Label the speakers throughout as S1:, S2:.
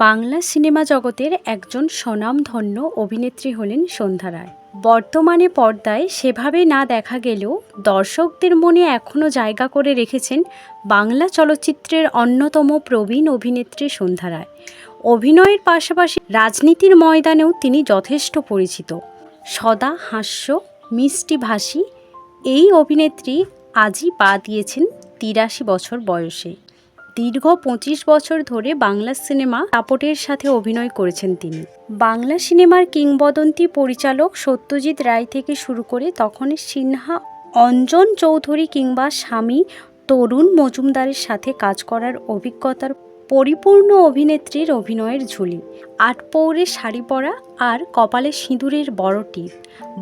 S1: Bangla cinema জগতের একজন স্বনামধন্য অভিনেত্রী হলেন সন্ধ্যা রায়। বর্তমানে পর্দায় সেভাবে না দেখা গেলেও দর্শকদের মনে এখনও জায়গা করে রেখেছেন বাংলা চলচ্চিত্রের অন্যতম প্রবীণ অভিনেত্রী সন্ধ্যা রায়। অভিনয়ের পাশাপাশি রাজনীতির ময়দানেও তিনি যথেষ্ট পরিচিত। সদা হাস্য মিষ্টিভাষী এই অভিনেত্রী আজই পা দিয়েছেন তিরাশি বছর বয়সে। দীর্ঘ পঁচিশ বছর ধরে বাংলা সিনেমা দাপটের সাথে অভিনয় করেছেন তিনি। বাংলা সিনেমার কিংবদন্তি পরিচালক সত্যজিৎ রায় থেকে শুরু করে তখন সিনহা, অঞ্জন চৌধুরী কিংবা স্বামী তরুণ মজুমদারের সাথে কাজ করার অভিজ্ঞতার পরিপূর্ণ অভিনেত্রীর অভিনয়ের ঝুলি। আটপৌরে শাড়ি পরা আর কপালে সিঁদুরের বড় টিপ।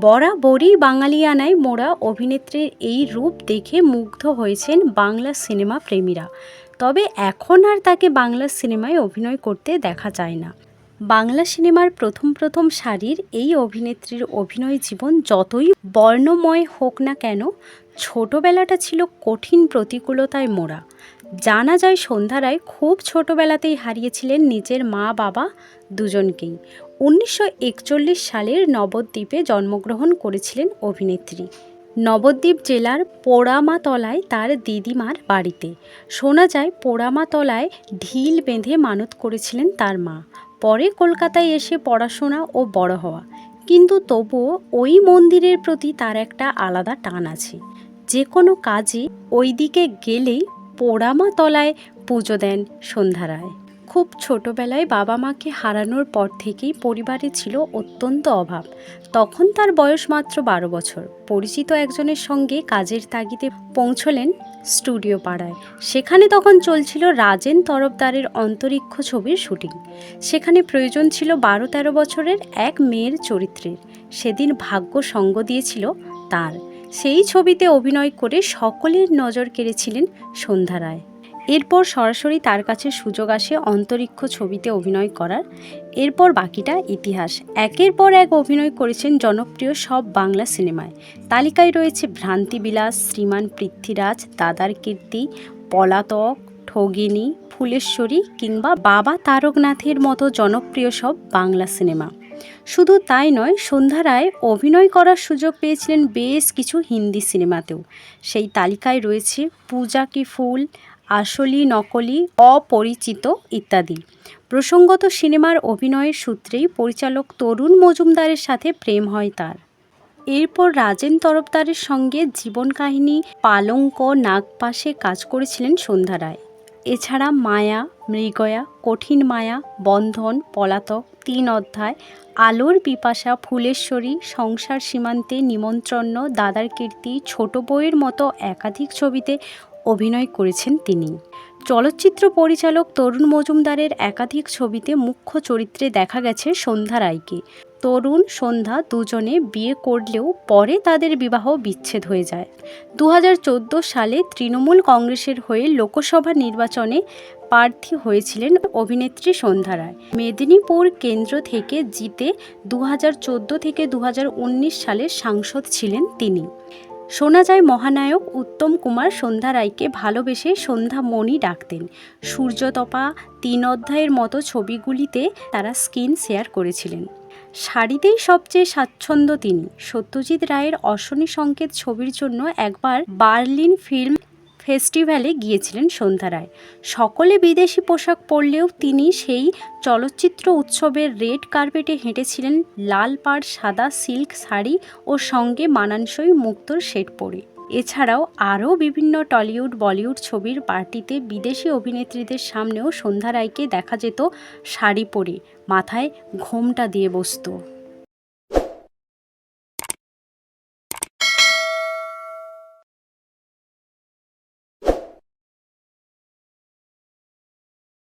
S1: বরাবরই বাঙালিয়ানায় মোড়া অভিনেত্রীর এই রূপ দেখে মুগ্ধ হয়েছেন বাংলা সিনেমা প্রেমীরা। তবে এখন আর তাকে বাংলা সিনেমায় অভিনয় করতে দেখা যায় না। বাংলা সিনেমার প্রথম প্রথম সারির এই অভিনেত্রীর অভিনয় জীবন যতই বর্ণময় হোক না কেন, ছোটবেলাটা ছিল কঠিন প্রতিকূলতায় মোড়া। জানা যায় সন্ধ্যা রায় খুব ছোটবেলাতেই হারিয়েছিলেন নিজের মা, বাবা দুজনকেই। উনিশশো একচল্লিশ সালের নবদ্বীপে জন্মগ্রহণ করেছিলেন অভিনেত্রী। নবদ্বীপ জেলার পোড়ামাতলায় তার দিদিমার বাড়িতে। শোনা যায়, পোড়ামাতলায় ঢিল বেঁধে মানত করেছিলেন তার মা। পরে কলকাতায় এসে পড়াশোনা ও বড় হওয়া। কিন্তু তবুও ওই মন্দিরের প্রতি তার একটা আলাদা টান আছে। যে কোনো কাজে ওই দিকে গেলেই পোড়ামাতলায় পুজো দেন সন্ধ্যা রায়। খুব ছোটবেলায় বাবা মাকে হারানোর পর থেকেই পরিবারে ছিল অত্যন্ত অভাব। তখন তার বয়স মাত্র বারো বছর। পরিচিত একজনের সঙ্গে কাজের তাগিদে পৌঁছলেন স্টুডিও পাড়ায়। সেখানে তখন চলছিল রাজেন তরফদারের অন্তরিক্ষ ছবির শুটিং। সেখানে প্রয়োজন ছিল বারো তেরো বছরের এক মেয়ের চরিত্রের। সেদিন ভাগ্য সঙ্গ দিয়েছিল তার। সেই ছবিতে অভিনয় করে সকলের নজর কেড়েছিলেন সন্ধ্যা রায়। এরপর সরাসরি তার কাছে সুযোগ আসে অন্তরিক্ষ ছবিতে অভিনয় করার। এরপর বাকিটা ইতিহাস। একের পর এক অভিনয় করেছেন জনপ্রিয় সব বাংলা সিনেমায়। তালিকায় রয়েছে ভ্রান্তিবিলাস শ্রীমান পৃথ্বীরাজ, দাদার কীর্তি, পলাতক, ঠগিনী, ফুলেশ্বরী কিংবা বাবা তারকনাথের মতো জনপ্রিয় সব বাংলা সিনেমা। শুধু তাই নয়, সন্ধ্যা রায় অভিনয় করার সুযোগ পেয়েছিলেন বেশ কিছু হিন্দি সিনেমাতেও। সেই তালিকায় রয়েছে পূজা কি ফুল আসলি নকলি, অপরিচিত ইত্যাদি। প্রসঙ্গত সিনেমার অভিনয়ের সূত্রেই পরিচালক তরুণ মজুমদারের সাথে প্রেম হয় তার। এরপর রাজেন তরফদারের সঙ্গে জীবন কাহিনী পালঙ্ক নাগপাশে কাজ করেছিলেন সন্ধ্যা রায়। এছাড়া মায়া, মৃগয়া, কঠিন মায়া, বন্ধন, পলাতক তিন অধ্যায়, আলোর পিপাসা, ফুলেশ্বরী, সংসার সীমান্তে নিমন্ত্রণ, দাদার কীর্তি, ছোট বইয়ের মতো একাধিক ছবিতে অভিনয় করেছেন তিনি। চলচ্চিত্র পরিচালক তরুণ মজুমদারের একাধিক ছবিতে মুখ্য চরিত্রে দেখা গেছে সন্ধ্যা রায়কে। তরুণ, সন্ধ্যা দুজনে বিয়ে করলেও পরে তাদের বিবাহ বিচ্ছেদ হয়ে যায়। দু হাজার চোদ্দ সালে তৃণমূল কংগ্রেসের হয়ে লোকসভা নির্বাচনে প্রার্থী হয়েছিলেন অভিনেত্রী সন্ধ্যা রায়। মেদিনীপুর কেন্দ্র থেকে জিতে দু হাজার চোদ্দ থেকে দু সালে সাংসদ ছিলেন তিনি। শোনা যায় মহানায়ক উত্তম কুমার সন্ধ্যা রায়কে ভালোবেসে সন্ধ্যা মণি ডাকতেন। সূর্যতপা তিন অধ্যায়ের মতো ছবিগুলিতে তারা স্ক্রিন শেয়ার করেছিলেন। শাড়িতেই সবচেয়ে স্বাচ্ছন্দ্য তিনি। সত্যজিৎ রায়ের অশনি সংকেত ছবির জন্য একবার বার্লিন ফিল্ম ফেস্টিভ্যালে গিয়েছিলেন সন্ধ্যা রায়। সকলে বিদেশি পোশাক পরলেও তিনি সেই চলচ্চিত্র উৎসবের রেড কার্পেটে হেঁটেছিলেন লাল পাড়, সাদা সিল্ক শাড়ি ও সঙ্গে মানানসই মুক্তোর সেট পরে। এছাড়াও আরও বিভিন্ন টলিউড, বলিউড ছবির পার্টিতে বিদেশি অভিনেত্রীদের সামনেও সন্ধ্যা রায়কে দেখা যেত শাড়ি পরে, মাথায় ঘোমটা দিয়ে বসতো।